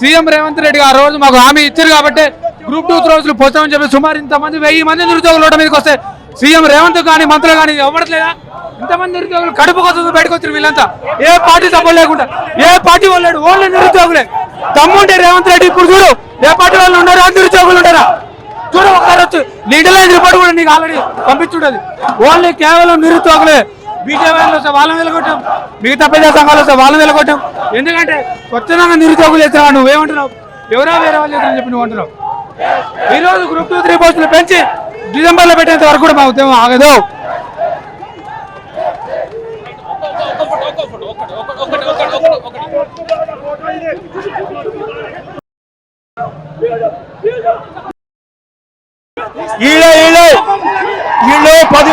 CM Revanth Reddy గారు ఆ రోజు మాకు హామీ ఇచ్చారు కాబట్టి గ్రూప్ టూ రోజులు పోతామని చెప్పి సుమారు ఇంతమంది వెయ్యి మంది నిరుద్యోగులు ఓట మీదకి వస్తే సీఎం రేవంత్ కానీ మంత్రులు కానీ ఇవ్వట్లేదా ఇంతమంది నిరుద్యోగులు కడుపు కోసం బయటకు వచ్చారు వీళ్ళంతా. ఏ పార్టీ సపోర్ట్ లేకుండా ఏ పార్టీ వాళ్ళు ఓన్లీ నిరుద్యోగులే. తమ్ముంటే రేవంత్ రెడ్డి ఇప్పుడు చూడు ఏ పార్టీ వాళ్ళు ఉన్నారా నిరుద్యోగులు ఉంటారా చూడు ఒకసారి వచ్చి లీడర్ లైన్ రిపోర్ట్ కూడా నీకు ఆల్రెడీ పంపించుండదు. ఓన్లీ కేవలం నిరుద్యోగులే. బీజేపీ వాళ్ళు వాళ్ళని వెళ్ళగొట్టాం మిగతా ప్రజా సంఘాలు వాళ్ళని వెళ్ళగొట్టాం ఎందుకంటే స్వచ్ఛందంగా నిరుద్యోగులు ఎత్తున్నా నువ్వేమంటున్నావు ఎవరో వేరే వాళ్ళు ఎత్తున్నా చెప్పి నువ్వు అంటున్నావు? ఈ రోజు గ్రూప్ టూ త్రీ పోస్టులు పెంచి డిసెంబర్లో పెట్టేంత వరకు కూడా మా ఉద్యమం ఆగదు. ఈడే ఈడే. ఈళ్ళు పది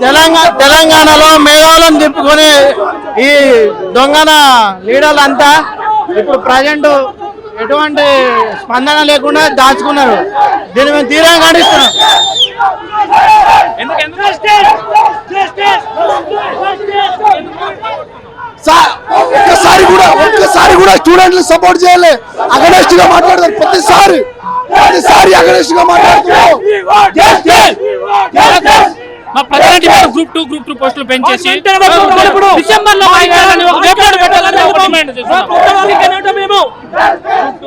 తెలంగాణ తెలంగాణలో మేఘాలను తిప్పుకొని ఈ దొంగన లీడర్లు అంతా ఇప్పుడు ప్రజెంట్ ఎటువంటి స్పందన లేకుండా దాచుకున్నారు. దీన్ని మేము తీవ్రంగా ఖండిస్తున్నాం. సా- ఒక్కసారి కూడా ఒక్కసారి కూడా స్టూడెంట్లు సపోర్ట్ చేయాలి. అగనెస్ట్గా మాట్లాడతారు ప్రతిసారి. ప్రతిసారి అగనెస్ట్గా మాట్లాడుతున్నారు మా ప్రజెంట్ ఇప్పుడు గ్రూప్ టూ గ్రూప్ టూ పోస్టులు పెంచేసి డిసెంబర్లో.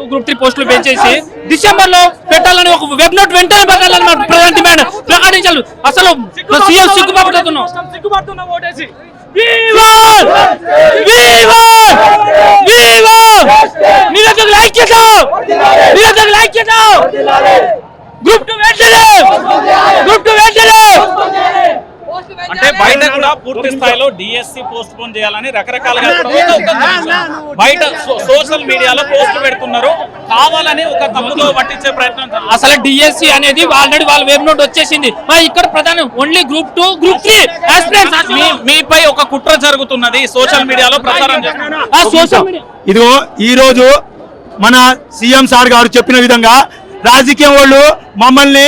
గ్రూప్ త్రీ పోస్టులు పెంచేసి డిసెంబర్లో పెట్టాలని ఒక వెబ్ నోట్ వెంటనే పెట్టాలని మా ప్రధాన డిమాండ్ ప్రకటించాలి. అసలు సీఎం సిగ్గుపడుతున్నాం సిగ్గుపడుతున్నాం ఓటేసి. నిరుద్యోగుల ఐక్యత! నిరుద్యోగుల ఐక్యత! గ్రూప్ టూ వెంటనే గ్రూప్ టూ వెంటనే అంటే బయట కూడా పూర్తి స్థాయిలో డిఎస్సి పోస్ట్ పోన్ చేయాలని రకరకాలుగా బయట సోషల్ మీడియాలో పోస్ట్ పెడుతున్నారు. కావాలని ఒక తప్పుదో పట్టించే ప్రయత్నం. అసలు డిఎస్సి అనేది ఆల్రెడీ వాళ్ళ వెబ్ నోట్ వచ్చేసింది. మరి ఇక్కడ ప్రధానం only group two group three మీ- మీపై ఒక కుట్ర జరుగుతున్నది సోషల్ మీడియాలో ప్రచారం చేస్తున్నారు. సోషల్ మీడియా ఇదిగో ఈ రోజు మన సీఎం సార్ గారు చెప్పిన విధంగా రాజకీయం వాళ్ళు మమ్మల్ని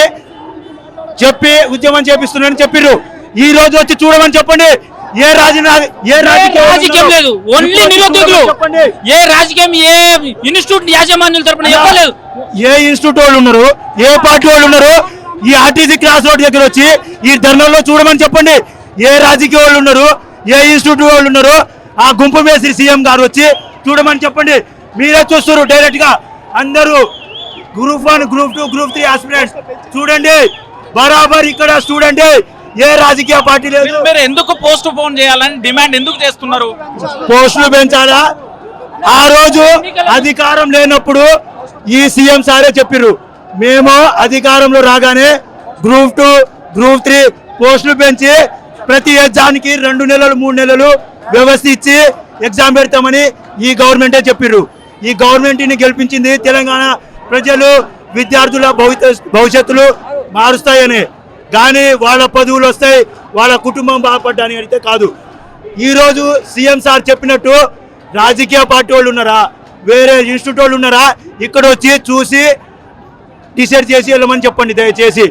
చెప్పి ఉద్యమం చేపిస్తున్నారని చెప్పిర్రు. ఈ రోజు వచ్చి చూడమని చెప్పండి. ఏ రాజకీయ ఏ రాజకీయ లేదు. ఓన్లీ నిరుద్యోగులు చెప్పండి. ఏ రాజకీయం ఏ ఇన్స్టిట్యూట్ యాజమాన్యుల తరపున ఇవ్వలేదు ఏ ఇన్స్టిట్యూట్ వాళ్ళు ఉన్నారు? ఏ పార్టీ వాళ్ళు ఉన్నారు? ఈ ఆర్టీసీ క్రాస్ రోడ్ దగ్గర వచ్చి ఈ ధర్నాల్లో చూడమని చెప్పండి. ఏ రాజకీయ వాళ్ళు ఉన్నారు? ఏ ఇన్స్టిట్యూట్ వాళ్ళు ఉన్నారు? ఆ గుంపు మేసి సీఎం గారు వచ్చి చూడమని చెప్పండి. మీరే చూస్తారు డైరెక్ట్గా. అందరూ group one group two group three aspirants చూడండి. బరాబర్ ఇక్కడ చూడండి. ఏ రాజకీయ పార్టీ లేదు. మీరు- ఎందుకు పోస్ట్ పోన్ చేయాలని డిమాండ్ ఎందుకు చేస్తున్నారు? పోస్టులు పెంచాలా? ఆ రోజు అధికారం లేనప్పుడు ఈ సీఎం సారే చెప్పిర్రు. మేము అధికారంలో రాగానే గ్రూప్ టూ గ్రూప్ త్రీ పోస్టులు పెంచి ప్రతి ఎగ్జామ్కి రెండు నెలలు మూడు నెలలు వ్యవస్థ ఇచ్చి ఎగ్జామ్ పెడతామని ఈ గవర్నమెంటే చెప్పిర్రు. ఈ గవర్నమెంట్ని గెలిపించింది తెలంగాణ ప్రజలు విద్యార్థుల భవిష్యత్తులు మారుస్తాయని. కానీ వాళ్ళ పదవులు వస్తాయి వాళ్ళ కుటుంబం బాగుపడ్డాని అయితే కాదు. ఈరోజు సీఎం సార్ చెప్పినట్టు రాజకీయ పార్టీ వాళ్ళు ఉన్నారా? వేరే ఇన్స్టిట్యూట్ వాళ్ళు ఉన్నారా? ఇక్కడ వచ్చి చూసి డిసైడ్ చేసి వెళ్ళమని చెప్పండి దయచేసి.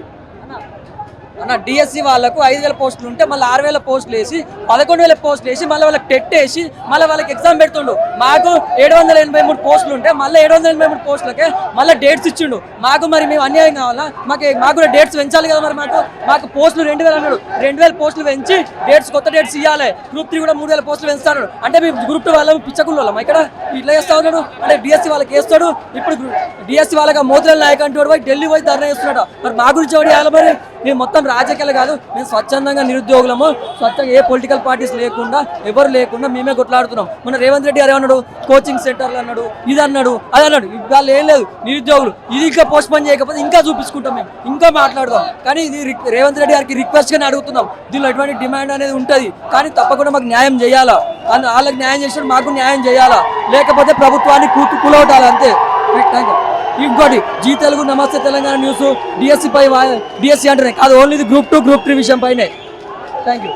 అన్న డిఎస్సి వాళ్ళకు ఐదు వేల పోస్టులు ఉంటే మళ్ళీ ఆరు వేల పోస్టులు వేసి పదకొండు వేల పోస్టులు వేసి మళ్ళీ వాళ్ళకి టెట్ వేసి మళ్ళీ వాళ్ళకి ఎగ్జామ్ పెడుతుండు. మాకు ఏడు వందల ఎనభై మూడు పోస్టులు ఉంటే మళ్ళీ ఏడు వందల ఎనభై మూడు పోస్టులకే మళ్ళీ డేట్స్ ఇచ్చిండు. మాకు మరి మేము అన్యాయం కావాలా? మాకు మాకు కూడా డేట్స్ పెంచాలి కదా మరి మాకు? మాకు పోస్టులు రెండు వేలు అన్నాడు. రెండు వేల పోస్టులు పెంచి డేట్స్ కొత్త డేట్స్ ఇవ్వాలి గ్రూప్ త్రీ కూడా మూడు వేల పోస్టులు పెంచుతాడు. అంటే మేము గ్రూప్ టూ వాళ్ళం పిచ్చకుళ్ళు ఇక్కడ? ఇట్లా చేస్తా ఉన్నాడు. అంటే డిఎస్సి వాళ్ళకి వేస్తాడు. ఇప్పుడు డిఎస్సి వాళ్ళకి మోతిలాల్ నాయక్ అంటే పోయి ఢిల్లీ పోయి ధర్నా చేస్తున్నాడు. మరి మా గురించి ఎవడు చేయాలి మరి? మేము మొత్తం రాజకీయాలు కాదు మేము స్వచ్ఛందంగా నిరుద్యోగులము. స్వచ్ఛంగా ఏ పొలిటికల్ పార్టీస్ లేకుండా ఎవరు లేకుండా మేమే కొట్లాడుతున్నాం. మన రేవంత్ రెడ్డి గారు ఏమన్నాడు? కోచింగ్ సెంటర్లు అన్నాడు ఇది అన్నాడు అది అన్నాడు. వాళ్ళు ఏం లేదు నిరుద్యోగులు. ఇది ఇంకా పోస్ట్ పోన్ చేయకపోతే ఇంకా చూపించుకుంటాం మేము ఇంకా మాట్లాడదాం. కానీ ఇది రేవంత్ రెడ్డి గారికి రిక్వెస్ట్ గానే అడుగుతున్నాం. దీనిలో ఎటువంటి డిమాండ్ అనేది ఉంటుంది. కానీ తప్పకుండా మాకు న్యాయం చేయాలా? వాళ్ళకి న్యాయం చేసినట్టు మాకు న్యాయం చేయాలా? లేకపోతే ప్రభుత్వాన్ని కూతు కూలవటాలి అంతే థ్యాంక్ యూ ఇంకోటి Zee Telugu Namaste Telangana news DSC పై డిఎస్సి అంటేనే కాదు only group two group three విషయం పైనే. Thank you